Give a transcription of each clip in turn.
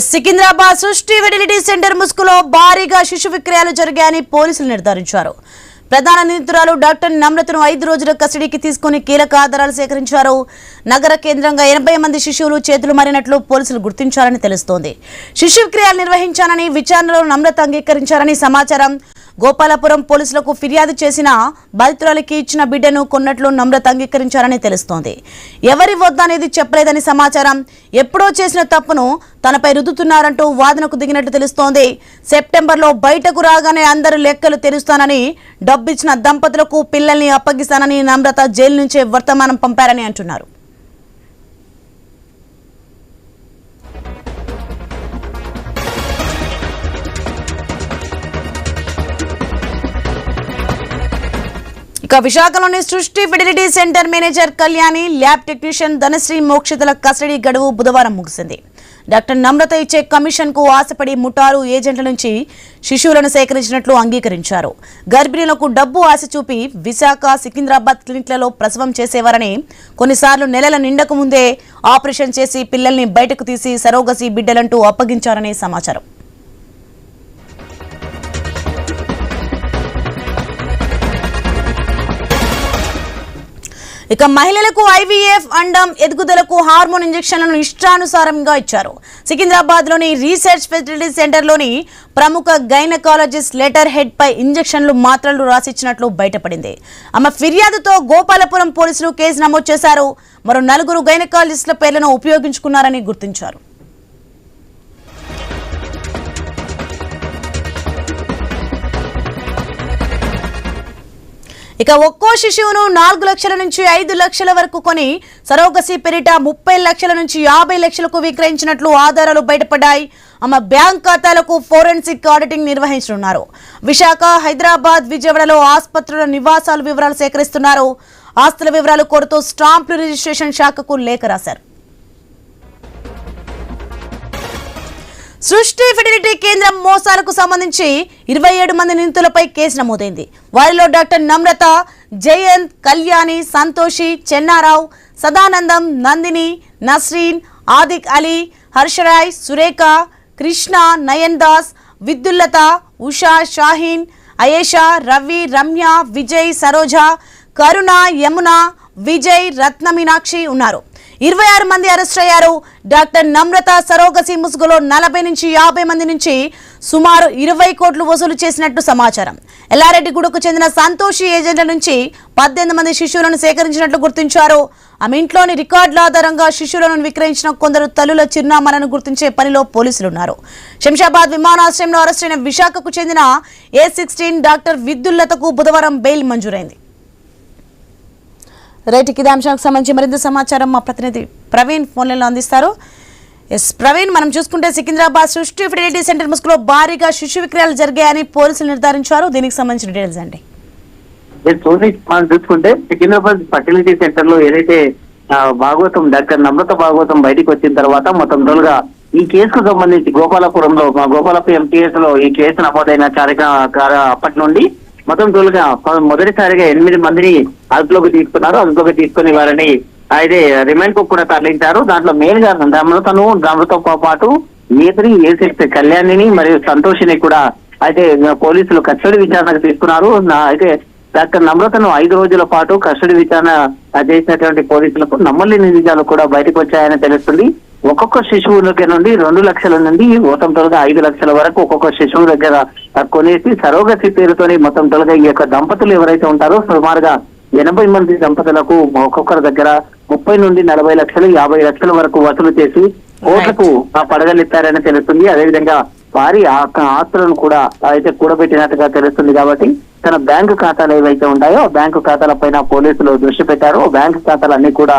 సికింద్రాబాద్ సృష్టి వెడిలిటీ సెంటర్ ముసుగులో భారీగా శిశు విక్రయాలు జరిగాయని పోలీసులు నిర్ధారించారు. ప్రధాన నిందితురాలు డాక్టర్ నమ్రతను ఐదు రోజుల కస్టడీకి తీసుకుని కీలక ఆధారాలు సేకరించారు. నగర కేంద్రంగా ఎనభై మంది శిశువులు చేతులు మారినట్లు పోలీసులు గుర్తించారని తెలుస్తోంది. శిశు విక్రయాలు నిర్వహించానని విచారణలో నమ్రత అంగీకరించారని సమాచారం. గోపాలపురం పోలీసులకు ఫిర్యాదు చేసిన బాధితురాలికి ఇచ్చిన బిడ్డను కొన్నట్లు నమ్రత అంగీకరించారని తెలుస్తోంది. ఎవరి వద్ద అనేది చెప్పలేదని సమాచారం ఎప్పుడో చేసిన తప్పును తనపై రుద్దుతున్నారంటూ వాదనకు దిగినట్టు తెలుస్తోంది. సెప్టెంబర్లో బయటకు రాగానే అందరు లెక్కలు తెరుస్తానని డబ్బిచ్చిన దంపతులకు పిల్లల్ని అప్పగిస్తానని నమ్రత జైలు నుంచే వర్తమానం పంపారని అంటున్నారు. ఇక విశాఖలోని Srishti fertility centre manager Kalyani lab technician Dhanashree మోక్షితుల custody గడువు బుధవారం ముగిసింది. డాక్టర్ నమ్రత ఇచ్చే కమిషన్కు ఆశపడి ముఠారు ఏజెంట్ల నుంచి శిశువులను సేకరించినట్లు అంగీకరించారు. గర్భిణులకు డబ్బు ఆశ చూపి విశాఖ సికింద్రాబాద్ క్లినిక్లలో ప్రసవం చేసేవారని కొన్నిసార్లు నెలల నిండకు ముందే ఆపరేషన్ చేసి పిల్లల్ని బయటకు తీసి సరోగసి బిడ్డలంటూ అప్పగించారని సమాచారం. ఇక మహిళలకు ఐవీఎఫ్ అండం ఎదుగుదలకు హార్మోన్ ఇంజెక్షన్లను ఇష్టానుసారంగా ఇచ్చారు. సికింద్రాబాద్లోని రీసెర్చ్ ఫెసిలిటీ సెంటర్లోని ప్రముఖ గైనకాలజిస్ట్ లెటర్ హెడ్ పై ఇంజెక్షన్లు మాత్రలు రాసిచ్చినట్లు బయటపడింది. ఆమె ఫిర్యాదుతో గోపాలపురం పోలీసులు కేసు నమోదు చేశారు. మరో నలుగురు గైనకాలజిస్టుల పేర్లను ఉపయోగించుకున్నారని గుర్తించారు. ఇక ఒక్కో శిశువును నాలుగు లక్షల నుంచి ఐదు లక్షల వరకు కొని సరోగసి పెరిట ముప్పై లక్షల నుంచి యాభై లక్షలకు విక్రయించినట్లు ఆధారాలు బయటపడ్డాయి. ఆమె బ్యాంక్ ఖాతాలకు ఫోరెన్సిక్ ఆడిటింగ్ నిర్వహించనున్నారు. విశాఖ హైదరాబాద్ విజయవాడలో ఆసుపత్రుల నివాసాల వివరాలు సేకరిస్తున్నారు. ఆస్తుల వివరాలు కోరుతూ స్టాంపులు రిజిస్ట్రేషన్ శాఖకు లేఖ రాశారు. సృష్టి ఫెర్టిలిటీ కేంద్రం మోసాలకు సంబంధించి ఇరవై ఏడు మంది నిందితులపై కేసు నమోదైంది. వారిలో డాక్టర్ నమ్రత జయంత్ కళ్యాణి సంతోషి చెన్నారావు సదానందం నందిని నస్రీన్ ఆదిక్ అలీ హర్షరాయ్ సురేఖ కృష్ణ నయన్ దాస్ విద్యుల్లత ఉషా షాహీన్ అయేషా రవి రమ్య విజయ్ సరోజ కరుణ యమున విజయ్ రత్న మీనాక్షి ఉన్నారు. ఇరవై ఆరు మంది అరెస్ట్ అయ్యారు. డాక్టర్ నమ్రత సరోగసి ముసుగులో నలభై నుంచి యాభై మంది నుంచి సుమారు ఇరవై కోట్లు వసూలు చేసినట్టు సమాచారం. ఎల్లారెడ్డిగూడకు చెందిన సంతోషి ఏజెంట్ల నుంచి పద్దెనిమిది మంది శిశువులను సేకరించినట్లు గుర్తించారు. ఆమె ఇంట్లోని రికార్డుల ఆధారంగా శిశువులను విక్రయించిన కొందరు తల్లుల చిరునామాలను గుర్తించే పనిలో పోలీసులు ఉన్నారు. శంషాబాద్ విమానాశ్రయంలో అరెస్టైన విశాఖకు చెందిన ఏ సిక్స్టీన్ డాక్టర్ విద్యుల్లతకు బుధవారం బెయిల్ మంజూరైంది. రైట్ ఇదే అంశానికి సంబంధించి మరింత సమాచారం మా ప్రతినిధి ప్రవీణ్ ఫోన్లలో అందిస్తారు. ఎస్ ప్రవీణ్ మనం చూసుకుంటే సికింద్రాబాద్ సృష్టి ఫెర్టిలిటీ సెంటర్ ముసుగులో భారీగా శిశు విక్రయాలు జరిగాయని పోలీసులు నిర్ధారించారు. దీనికి సంబంధించిన డీటెయిల్స్ అండి. చూసి మనం చూసుకుంటే సికింద్రాబాద్ ఫర్టిలిటీ సెంటర్లో ఏదైతే భాగవతం డాక్టర్ నమ్రత భాగవతం బయటికి వచ్చిన తర్వాత మొత్తం రోజుగా ఈ కేసుకు సంబంధించి గోపాలపురంలో మా గోపాలపురం ఎంటీఎస్లో ఈ కేసు నమోదైన కార్యక్రమ అప్పటి నుండి మొత్తం రోజుగా మొదటిసారిగా ఎనిమిది మందిని అదుపులోకి తీసుకున్నారు అదుపులోకి తీసుకుని వారిని అయితే రిమాండ్కు కూడా తరలించారు. దాంట్లో మెయిన్గా నమ్రతను నమ్రతతో పాటు నేత్రి ఏసీ కళ్యాణిని మరియు సంతోషిని కూడా అయితే పోలీసులు కస్టడీ విచారణకు తీసుకున్నారు. నా- అయితే డాక్టర్ నమ్రతను ఐదు రోజుల పాటు కస్టడీ విచారణ చేసినటువంటి పోలీసులకు నమ్మలేని నిజాలు కూడా బయటకు వచ్చాయని తెలుస్తుంది. ఒక్కొక్క శిశువు దగ్గర నుండి రెండు లక్షల నుండి మొత్తం తొలగా ఐదు లక్షల వరకు ఒక్కొక్క శిశువు దగ్గర కొనేసి సరోగసి పేరుతోనే మొత్తం తొలగా ఈ యొక్క దంపతులు ఎవరైతే ఉంటారో సుమారుగా ఎనభై మంది దంపతులకు ఒక్కొక్కరి దగ్గర ముప్పై నుండి నలభై లక్షలు యాభై లక్షల వరకు వసూలు చేసి కోట్లకు ఆ పడగలిస్తారని తెలుస్తుంది. అదేవిధంగా వారి ఆస్తులను కూడా అయితే కూడబెట్టినట్టుగా తెలుస్తుంది కాబట్టి తన బ్యాంకు ఖాతాలు ఏవైతే ఉంటాయో ఆ బ్యాంకు ఖాతాల పైన పోలీసులు దృష్టి పెట్టారు. బ్యాంకు ఖాతాలు అన్ని కూడా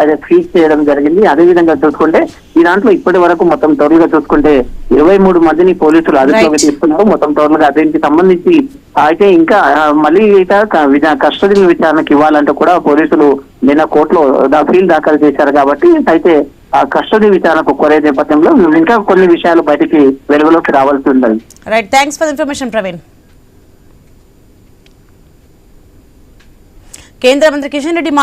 అయితే ఫ్రీజ్ చేయడం జరిగింది. అదే విధంగా చూసుకుంటే ఈ దాంట్లో ఇప్పటి వరకు మొత్తం టోటల్గా చూసుకుంటే ఇరవై మూడు మందిని పోలీసులు అదుపులోకి. తీసుకున్నారు. మొత్తం టోటల్గా దీనికి సంబంధించి అయితే ఇంకా మళ్ళీ ఇట కస్టడీ విచారణకు ఇవ్వాలంటే కూడా పోలీసులు నిన్న కోర్టులో దా- ఫీల్ దాఖలు చేశారు కాబట్టి అయితే ఆ కస్టడీ విచారణకు కోరే నేపథ్యంలో ఇంకా కొన్ని విషయాలు బయటికి వెలుగులోకి రావాల్సి ఉండాలి. Right thanks for information Praveen కేంద్ర మంత్రి కిషన్ రెడ్డి